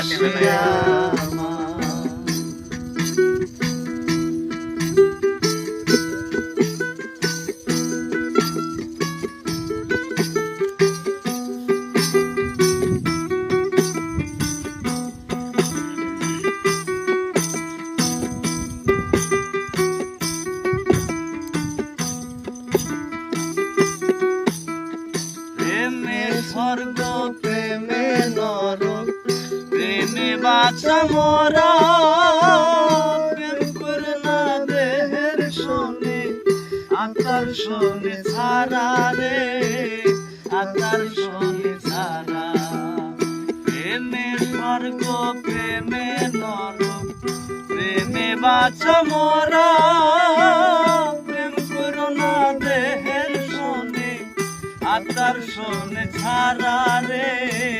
হইল প্রেমে বাঁচা মরা না দেহের শোনে আকার শোনে ছাড়া রে, আকার শোনে ছাড়া। প্রেমে স্বর্গ, প্রেমে নরক প্রেমে বাঁচা মরা, প্রেম করো না দেহের শোনে আকার শোনে রে।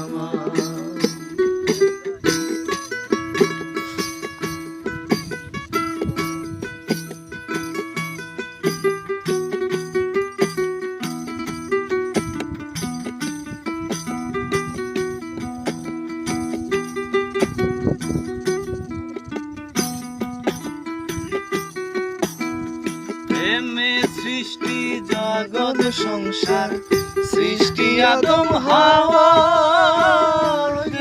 সৃষ্টি, জগৎ, সংসার। সৃষ্টি আদম, হাওয়া।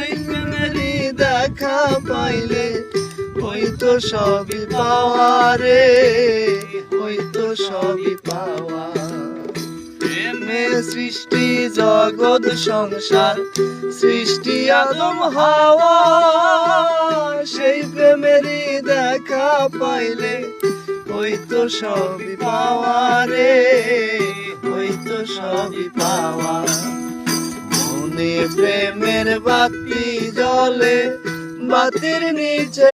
এই দেখা পাইলে হইতো সবই পাওয়া রে হইতো সবই পাওয়া। প্রেমে সৃষ্টি, জগৎ, সংসার। সৃষ্টি আদম, হাওয়া। সেই প্রেমেরই দেখা পাইলে হইতো সবই পাওয়া রে ওই তো সবই পাওয়া। মনে প্রেমের বাতি জলে বাতির নিচে